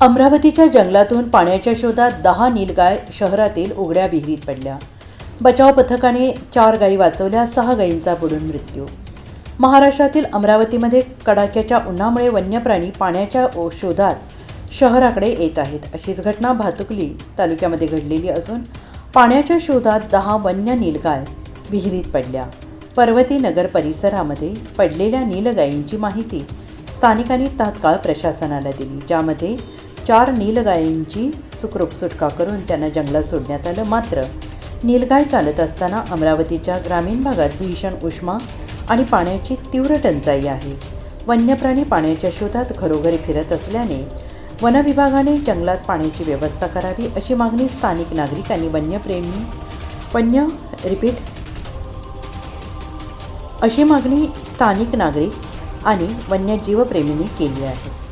अमरावतीच्या जंगलातून पाण्याच्या शोधात दहा नीलगाय शहरातील उघड्या विहिरीत पडल्या. बचाव पथकाने चार गायी वाचवल्या सहा गायींचा बुडून मृत्यू. महाराष्ट्रातील अमरावतीमध्ये कडाक्याच्या उन्हामुळे वन्यप्राणी पाण्याच्या ओ- शोधात शहराकडे येत आहेत. अशीच घटना भातुकली तालुक्यामध्ये घडलेली असून पाण्याच्या शोधात दहा वन्य नीलगाय विहिरीत पडल्या. पर्वती नगर परिसरामध्ये पडलेल्या नीलगायींची माहिती स्थानिकांनी तात्काळ प्रशासनाला दिली ज्यामध्ये चार नीलगायींची सुखरूप सुटका करून त्यांना जंगलात सोडण्यात आलं. मात्र नीलगाय चालत असताना अमरावतीच्या ग्रामीण भागात भीषण उष्मा आणि पाण्याची तीव्र टंचाई आहे. वन्यप्राणी पाण्याच्या शोधात घरोघरी फिरत असल्याने वनविभागाने जंगलात पाण्याची व्यवस्था करावी अशी मागणी स्थानिक नागरिकांनी वन्यप्रेमी वन्य रिपीट अशी मागणी स्थानिक नागरिक आणि वन्यजीवप्रेमींनी केली आहे.